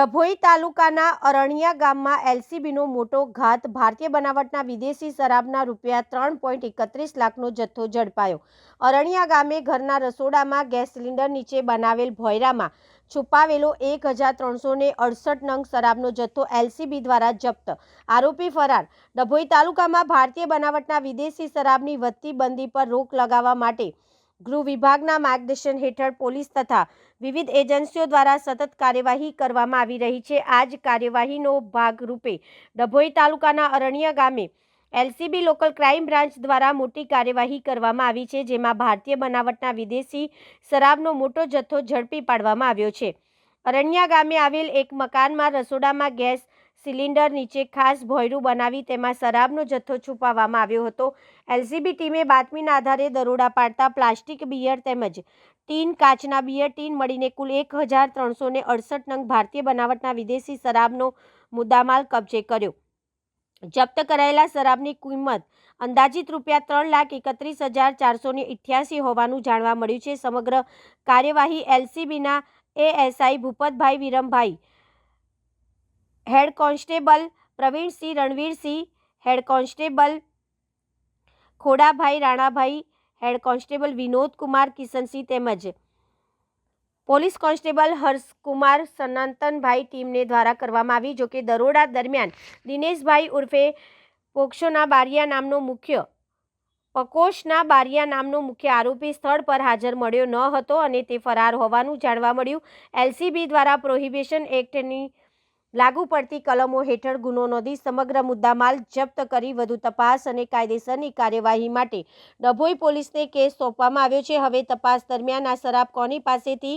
ડભોઈ તાલુકાના અરણિયા ગામમાં એલસીબીનો મોટો ઘાત ભારતીય બનાવટના વિદેશી શરાબના રૂપિયા ત્રણ પોઈન્ટ એકત્રીસ લાખનો જથ્થો ઝડપાયો. અરણિયા ગામે ઘરના રસોડામાં ગેસ સિલિન્ડર નીચે બનાવેલ ભોયરામાં છુપાવેલો એક હજાર ત્રણસો અડસઠ નંગ શરાબનો જથ્થો એલસીબી દ્વારા જપ્ત. આરોપી ફરાર. ડભોઈ તાલુકામાં ભારતીય બનાવટના વિદેશી શરાબની વધતી બંદી પર રોક લગાવવા માટે ગૃહ વિભાગના માર્ગદર્શન હેઠળ પોલીસ તથા વિવિધ એજન્સીઓ દ્વારા સતત કાર્યવાહી કરવામાં આવી રહી છે. આ જ કાર્યવાહીનો ભાગરૂપે ડભોઈ તાલુકાના અરણ્ય ગામે એલસીબી લોકલ ક્રાઇમ બ્રાન્ચ દ્વારા મોટી કાર્યવાહી કરવામાં આવી છે, જેમાં ભારતીય બનાવટના વિદેશી શરાબનો મોટો જથ્થો ઝડપી પાડવામાં આવ્યો છે. અરણ્યા ગામે આવેલ એક મકાનમાં રસોડામાં ગેસ સિલિન્ડર નીચે ખાસ ભોયરું બનાવી તેમાં શરાબનો જથ્થો છુપાવવામાં આવ્યો હતો. એલસીબી ટીમે બાતમીના આધારે દરોડા પાડતા પ્લાસ્ટિક બિયર તેમજ ટીન કાચના બિયર ટીન મળીને કુલ એક હજાર ત્રણસો અડસઠ નંગ ભારતીય બનાવટના વિદેશી શરાબનો મુદ્દામાલ કબજે કર્યો. જપ્ત કરાયેલા શરાબની કિંમત અંદાજિત રૂપિયા ત્રણ લાખ એકત્રીસ હજાર ચારસો ને ઇઠ્યાસી હોવાનું જાણવા મળ્યું છે. સમગ્ર કાર્યવાહી એલસીબીના ASI Bhupatbhai Virambhai head constable Pravinsinh Ranvirsinh, head constable Khodabhai Ranabhai, head constable Vinod Kumar Kishansinh તેમજ પોલીસ કોન્સ્ટેબલ હર્ષકુમાર સનાતનભાઈ ટીમને દ્વારા કરવામાં આવી જોકે દરોડા દરમિયાન દિનેશભાઈ ઉર્ફે પોક્ષોના બારિયા નામનો મુખ્ય, પકોશના બારિયા નામનો મુખ્ય આરોપી સ્થળ પર હાજર મળ્યો ન હતો અને તે ફરાર હોવાનું જાણવા મળ્યું. એલસીબી દ્વારા પ્રોહિબિશન એક્ટની લાગુ પડતી કલમો હેઠળ ગુનો નોંધી સમગ્ર મુદ્દામાલ જપ્ત કરી વધુ તપાસ અને કાયદેસરની કાર્યવાહી માટે ડભોઈ પોલીસને કેસ સોંપવામાં આવ્યો છે. હવે તપાસ દરમિયાન આ શરાબ કોની પાસેથી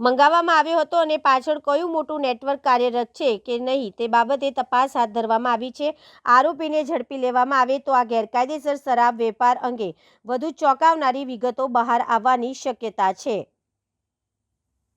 મંગાવવામાં આવ્યો હતો અને પાછળ કયું મોટું નેટવર્ક કાર્યરત છે કે નહીં તે બાબતે તપાસ હાથ ધરવામાં આવી છે. આરોપીને ઝડપી લેવામાં આવે તો આ ગેરકાયદેસર શરાબ વેપાર અંગે વધુ ચોંકાવનારી વિગતો બહાર આવવાની શક્યતા છે.